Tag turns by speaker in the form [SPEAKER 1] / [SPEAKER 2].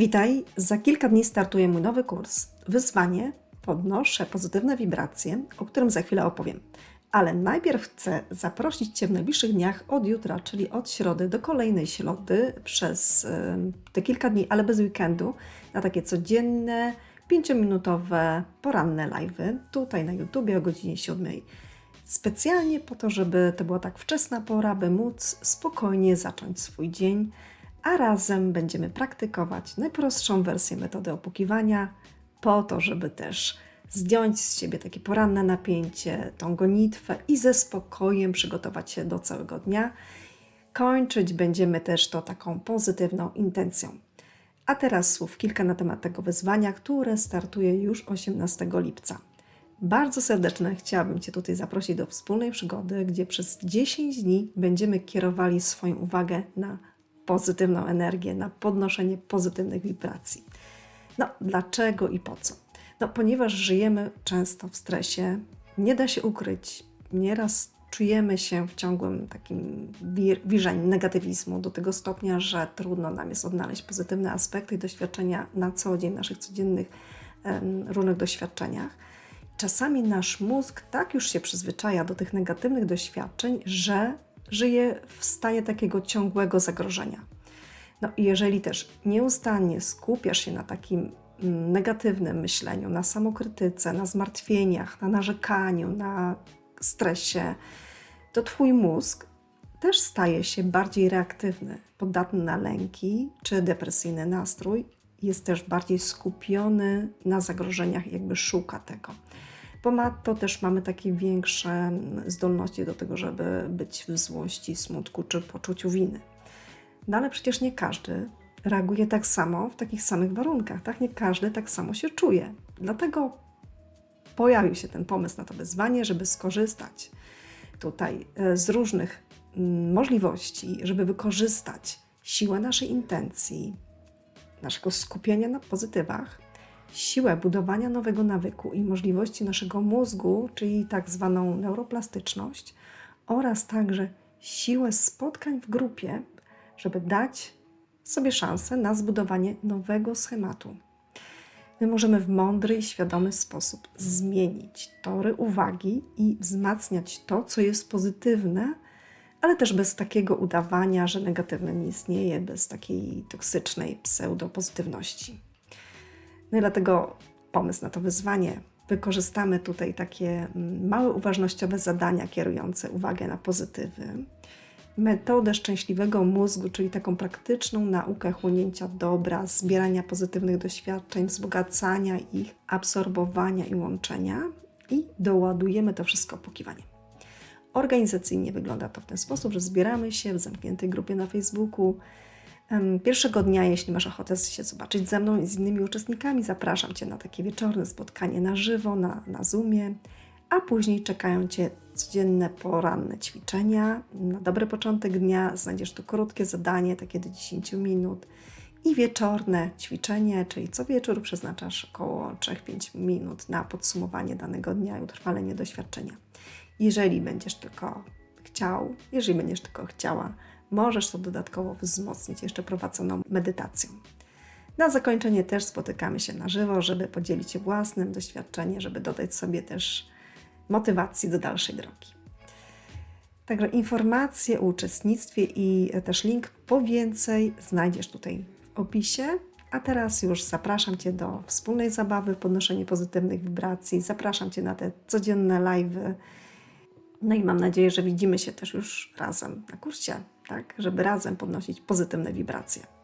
[SPEAKER 1] Witaj, za kilka dni startuje mój nowy kurs. Wyzwanie Podnoszę pozytywne wibracje, o którym za chwilę opowiem. Ale najpierw chcę zaprosić Cię w najbliższych dniach od jutra, czyli od środy do kolejnej środy przez te kilka dni, ale bez weekendu, na takie codzienne, pięciominutowe, poranne live'y tutaj na YouTubie o godzinie 7. Specjalnie po to, żeby to była tak wczesna pora, by móc spokojnie zacząć swój dzień, a razem będziemy praktykować najprostszą wersję metody opukiwania, po to, żeby też zdjąć z siebie takie poranne napięcie, tą gonitwę i ze spokojem przygotować się do całego dnia. Kończyć będziemy też to taką pozytywną intencją. A teraz słów kilka na temat tego wyzwania, które startuje już 18 lipca. Bardzo serdecznie chciałabym Cię tutaj zaprosić do wspólnej przygody, gdzie przez 10 dni będziemy kierowali swoją uwagę na pozytywną energię, na podnoszenie pozytywnych wibracji. No, dlaczego i po co? No, ponieważ żyjemy często w stresie, nie da się ukryć, nieraz czujemy się w ciągłym takim wir- negatywizmu do tego stopnia, że trudno nam jest odnaleźć pozytywne aspekty i doświadczenia na co dzień, naszych codziennych em, różnych doświadczeniach. Czasami nasz mózg tak już się przyzwyczaja do tych negatywnych doświadczeń, że żyje w stanie takiego ciągłego zagrożenia. No i jeżeli też nieustannie skupiasz się na takim mm, negatywnym myśleniu, na samokrytyce, na zmartwieniach, na narzekaniu, na stresie, to Twój mózg też staje się bardziej reaktywny, podatny na lęki czy depresyjny nastrój, jest też bardziej skupiony na zagrożeniach, jakby szuka tego. Ponadto też mamy takie większe zdolności do tego, żeby być w złości, smutku czy poczuciu winy. No ale przecież nie każdy reaguje tak samo w takich samych warunkach, tak? Nie każdy tak samo się czuje. Dlatego pojawił się ten pomysł na to wyzwanie, żeby skorzystać tutaj e, z różnych mm, możliwości, żeby wykorzystać siłę naszej intencji, naszego skupienia na pozytywach, siłę budowania nowego nawyku i możliwości naszego mózgu, czyli tak zwaną neuroplastyczność, oraz także siłę spotkań w grupie, żeby dać sobie szansę na zbudowanie nowego schematu. My możemy w mądry i świadomy sposób zmienić tory uwagi i wzmacniać to, co jest pozytywne, ale też bez takiego udawania, że negatywne nie istnieje, bez takiej toksycznej pseudopozytywności. No i dlatego pomysł na to wyzwanie. Wykorzystamy tutaj takie mm, małe uważnościowe zadania kierujące uwagę na pozytywy metodę szczęśliwego mózgu, czyli taką praktyczną naukę chłonięcia dobra, zbierania pozytywnych doświadczeń, wzbogacania ich, absorbowania i łączenia i doładujemy to wszystko pokiwaniem. Organizacyjnie wygląda to w ten sposób, że zbieramy się w zamkniętej grupie na Facebooku. Pierwszego dnia, jeśli masz ochotę się zobaczyć ze mną i z innymi uczestnikami, zapraszam Cię na takie wieczorne spotkanie na żywo, na, na Zoomie, a później czekają Cię codzienne poranne ćwiczenia. Na dobry początek dnia znajdziesz tu krótkie zadanie, takie do 10 minut i wieczorne ćwiczenie, czyli co wieczór przeznaczasz około 3-5 minut na podsumowanie danego dnia i utrwalenie doświadczenia. Jeżeli będziesz tylko chciał, jeżeli będziesz tylko chciała, możesz to dodatkowo wzmocnić jeszcze prowadzoną medytacją. Na zakończenie też spotykamy się na żywo, żeby podzielić się własnym doświadczeniem, żeby dodać sobie też motywacji do dalszej drogi. Także informacje o uczestnictwie i też link po więcej znajdziesz tutaj w opisie. A teraz już zapraszam Cię do wspólnej zabawy, podnoszenia pozytywnych wibracji. Zapraszam Cię na te codzienne live'y. No i mam nadzieję, że widzimy się też już razem na kursie, tak? Żeby razem podnosić pozytywne wibracje.